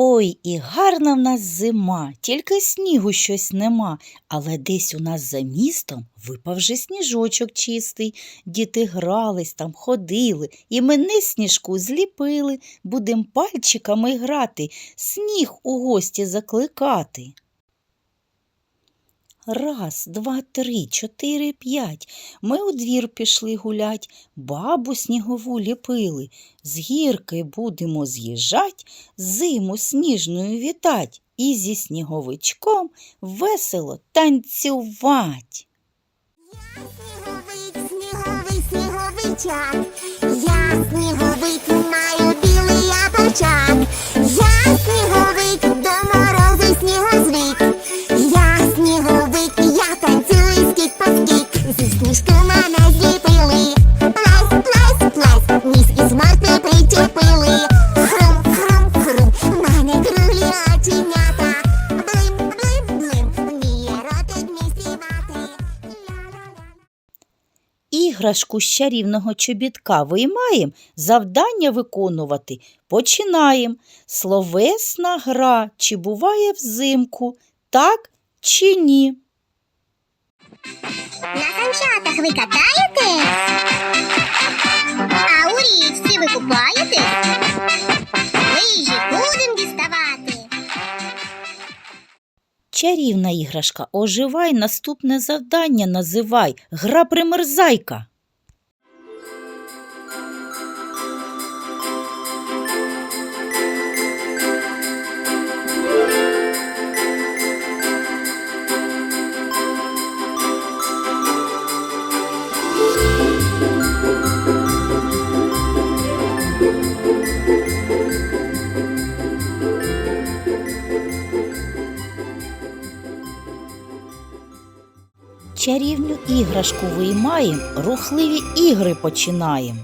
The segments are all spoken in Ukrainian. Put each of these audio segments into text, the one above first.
Ой, і гарна в нас зима, тільки снігу щось нема, але десь у нас за містом випав же сніжочок чистий. Діти грались там, ходили, і мене сніжку зліпили, будем пальчиками грати, сніг у гості закликати. Раз, два, три, чотири, п'ять. Ми у двір пішли гулять, бабу снігову ліпили. З гірки будемо з'їжджать, зиму сніжною вітать і зі сніговичком весело танцювать. Сніговик, сніговий, сніговичак. Я сніговик, маю білий. Я Іграшку з чарівного чобітка виймаєм, завдання виконувати починаєм. Словесна гра чи буває взимку, так чи ні? На санчатах ви катаєтесь? А у річці ви купаєтесь? Чарівна іграшка, оживай, наступне завдання називай. Гра примерзайка. Чарівну іграшку виймаєм, рухливі ігри починаєм.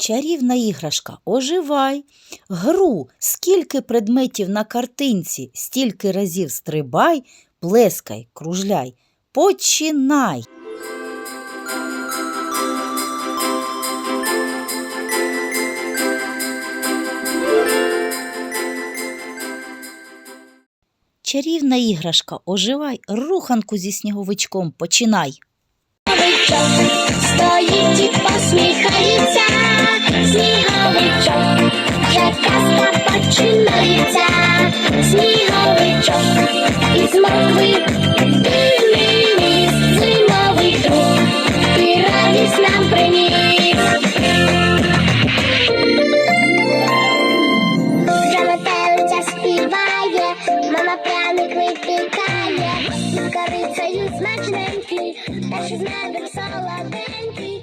Чарівна іграшка, оживай. Гру, скільки предметів на картинці, стільки разів стрибай, плескай, кружляй. Починай. Чарівна іграшка, оживай, руханку зі сніговичком починай. починається сніговичок із мокви білий зимовий друг, і радість нам приніс. Мама пряник випікає, з корицею смачненький, та з медом солоденький,